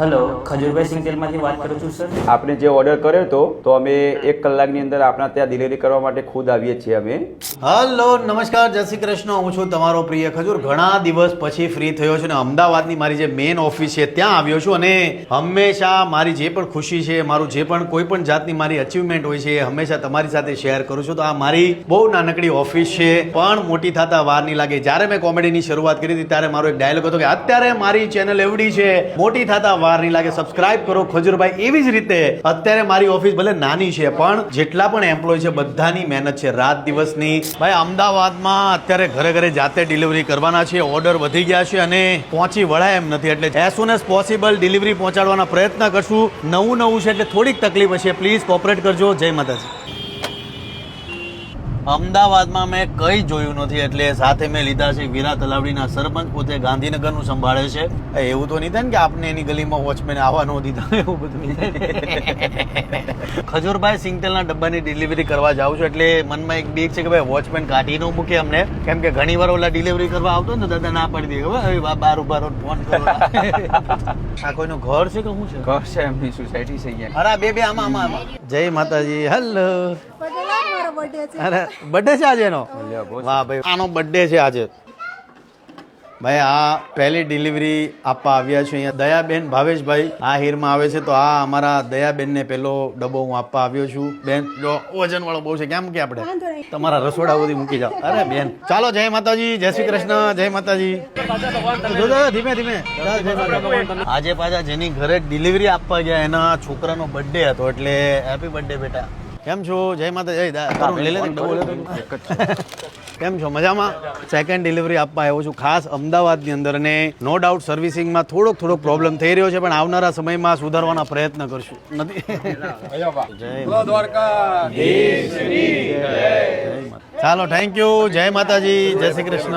Hello Khajurbhai સિંગ તેલમાંથી વાત કરું છું સર આપણે જે ઓર્ડર કર્યો હતો તો અમે એક કલાકની અંદર આપણા ત્યાં ડિલિવરી કરવા માટે ખુદ આવીએ છીએ અમે. હલો નમસ્કાર જય શ્રી કૃષ્ણ. હું છું તમારો પ્રિય ખજૂર. ઘણા દિવસ પછી ફ્રી થયો છું ને અમદાવાદની મારી જે મેઇન ઓફિસ છે ત્યાં આવ્યો છું અને હંમેશા મારી જે પણ ખુશી છે મારું જે પણ કોઈ પણ જાતની મારી અચીવમેન્ટ હોય છે એ હંમેશા તમારી સાથે શેર કરું છું. તો આ મારી બહુ નાનકડી ઓફિસ છે પણ મોટી થતા વાર નહીં લાગે. જ્યારે મેં કોમેડીની શરૂઆત કરી હતી ત્યારે મારો એક ડાયલોગ હતો કે અત્યારે મારી ચેનલ એવડી છે મોટી થતા વાર નહીં લાગે સબસ્ક્રાઇબ કરો. ખજુરભાઈ, એવી જ રીતે અત્યારે મારી ઓફિસ ભલે નાની છે, પણ જેટલા પણ એમ્પ્લોય છે, બધાની મહેનત છે. રાત દિવસની. ભાઈ, અમદાવાદમાં અત્યારે ઘરે ઘરે જાતે ડિલિવરી કરવાના છે. ઓર્ડર વધી ગયા છે અને પહોંચી વળાય એમ નથી. એટલે as soon as possible delivery પહોંચાડવાના પ્રયત્ન કરશું. નવું નવું છે એટલે થોડીક તકલીફ હશે. પ્લીઝ કોપરેટ કરજો. જય માતાજી. અમદાવાદમાં મેં કંઈ જોયું નથી એટલે સાથે મેં લીધા છે વીરા તલાવડીના સરપંચ પોતે ગાંધીનગરનું સંભાળે છે. એવું તો નહીં થાય ને કે આપને એની ગલીમાં વોચમેન આવવા ન દીધા એવું બધું ખજૂરભાઈ સિંગતેલના ડબ્બાની ડિલિવરી કરવા જાઉં છું એટલે મનમાં એક બીક છે કે ભાઈ વોચમેન કાઢી ન મૂકે અમને. કેમ કે ઘણી વાર ઓલા ડિલિવરી કરવા આવતો ને દાદા ના પાડી દે હવે બાર ઊભા ફોન કરો. આ કોઈનું ઘર છે કે શું છે? ઘર છે એમની સોસાયટી છે અહીંયા. અરે બે બે આમાં આમાં આમાં. જય માતાજી હેલો. અરે બર્થડે છે આજે એનો? વાહ ભાઈ આનો બર્થડે છે આજે. ભાઈ આ પહેલી ડિલિવરી આપવા આવ્યા છે અહીંયા. દયાબેન ભાવેશભાઈ આ હીરમાં આવે છે તો આ અમારા દયાબેનને પહેલો ડબ્બો હું આપવા આવ્યો છું. બેન જો વજન વાળો બહુ છે. કેમ કે આપણે? તમારા રસોડા સુધી મૂકી જાઓ. અરે બેન ચાલો જય માતાજી જય શ્રી કૃષ્ણ જય માતાજી. ધીમે ધીમે. આજે પાછા જેની ઘરે ડિલિવરી આપવા ગયા એના છોકરાનો બર્થડે હતો એટલે હેપી બર્થડે બેટા. કેમ છો? જય માતા ને. કેમ છો? મજામાં? સેકન્ડ ડિલિવરી આપવા આવ્યો છું ખાસ અમદાવાદની અંદર અને નો ડાઉટ સર્વિસિંગમાં થોડોક થોડોક પ્રોબ્લેમ થઈ રહ્યો છે પણ આવનારા સમયમાં સુધારવાના પ્રયત્ન કરશું. નથી? જય માતા. ચાલો થેન્ક યુ જય માતાજી જય શ્રી કૃષ્ણ.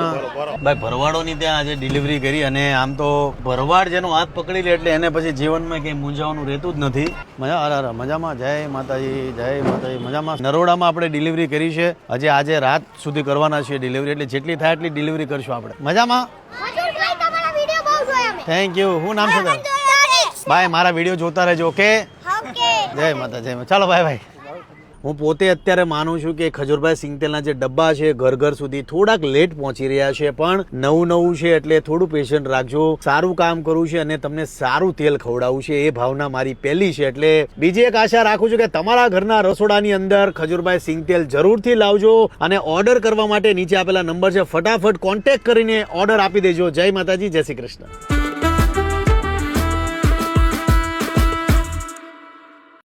ભાઈ ભરવાડોની ત્યાં આજે ડિલિવરી કરી અને આમ તો ભરવાડ જેનો હાથ પકડી લે એટલે એને પછી જીવનમાં કંઈ મૂંઝાવાનું રહેતું જ નથી. મજા અરે અરે મજામાં. જય માતાજી જય માતાજી મજામાં. નરોડામાં આપણે ડિલિવરી કરી છે. હજી આજે રાત સુધી કરવાના છીએ ડિલિવરી એટલે જેટલી થાય એટલી ડિલિવરી કરશું આપણે. મજામાં? ખજૂરભાઈ તમારા વિડિયો બહુ જોયા અમે થેન્ક યુ શું નામ છે. ભાઈ બાય મારા વીડિયો જોતા રહેજો ઓકે ઓકે જય માતા જય ચાલો ભાઈ બાય હું પોતે અત્યારે માનું છું કે ખજૂરભાઈ સિંગતેલના જે ડબ્બા છે, ઘર ઘર સુધી થોડાક લેટ પહોંચી રહ્યા છે, પણ નવું નવું છે એટલે થોડું પેશન્ટ રાખજો. સારું કામ કરવું છે અને તમને સારું તેલ ખવડાવવું છે, એ ભાવના મારી પહેલી છે. એટલે બીજી એક આશા રાખું છું કે તમારા ઘરના રસોડાની અંદર ખજૂરભાઈ સિંગતેલ જરૂરથી લાવજો અને ઓર્ડર કરવા માટે નીચે આપેલા નંબર છે. ફટાફટ કોન્ટેક્ટ કરીને ઓર્ડર આપી દેજો. જય માતાજી, જય શ્રી કૃષ્ણ.